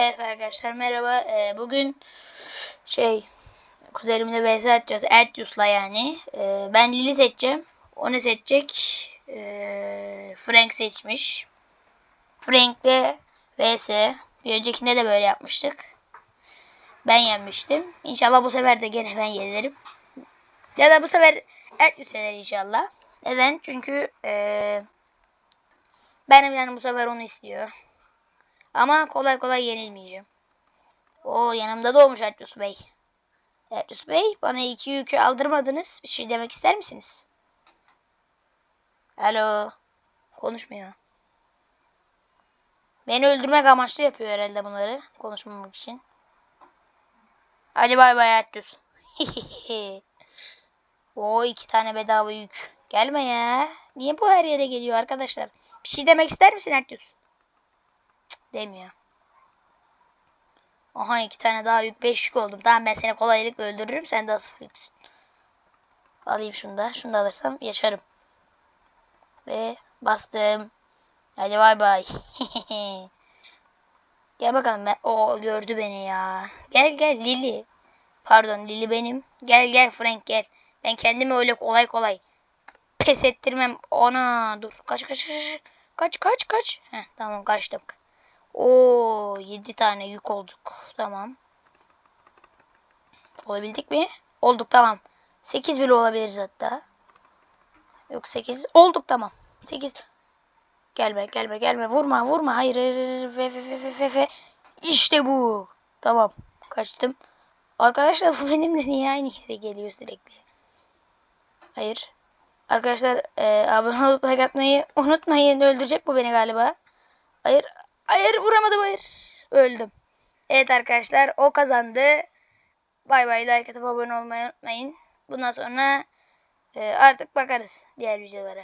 Evet arkadaşlar merhaba. Ee, bugün şey kuzenimle vs atacağız. Ertius'la yani. Ee, ben Lili seçeceğim. O ne seçecek? Ee, Frank seçmiş. Frank'le vs. Bir öncekinde de böyle yapmıştık. Ben yenmiştim. İnşallah bu sefer de gene ben yenirim. Ya da bu sefer Ertius yener inşallah. Neden? Çünkü ee, benim yani bu sefer onu istiyor. Ama kolay kolay yenilmeyeceğim. O yanımda doğmuş Ertuğrul Bey. Ertuğrul Bey bana iki yükü aldırmadınız. Bir şey demek ister misiniz? Alo. Konuşmuyor. Beni öldürmek amaçlı yapıyor herhalde bunları. Konuşmamak için. Hadi bay bay Ertuğrul. o iki tane bedava yük. Gelme ya. Niye bu her yere geliyor arkadaşlar? Bir şey demek ister misin Ertuğrul? Demiyor. Aha iki tane daha yük. Beş yük oldum. Tamam ben seni kolaylıkla öldürürüm. Sen de sıfır yüksün. Alayım şunu da. Şunu da alırsam yaşarım. Ve bastım. Hadi bay bay. gel bakalım ben. O gördü beni ya. Gel gel Lili. Pardon Lili benim. Gel gel Frank gel. Ben kendimi öyle kolay kolay pes ettirmem. Ona dur. Kaç kaç kaç. Kaç kaç kaç. Heh, tamam kaçtım. Oo 7 tane yük olduk. Tamam. Olabildik mi? Olduk tamam. 8 bile olabiliriz hatta. Yok 8. Olduk tamam. 8. Gelme gelme gelme. Vurma vurma. Hayır hayır. hayır. Ve, ve, ve, ve, ve. İşte bu. Tamam. Kaçtım. Arkadaşlar bu benimle niye aynı yere geliyor sürekli? Hayır. Arkadaşlar e, abone olup like atmayı unutmayın. Öldürecek bu beni galiba. Hayır. Hayır vuramadım hayır. Öldüm. Evet arkadaşlar o kazandı. Bay bay like atıp abone olmayı unutmayın. Bundan sonra e, artık bakarız diğer videolara.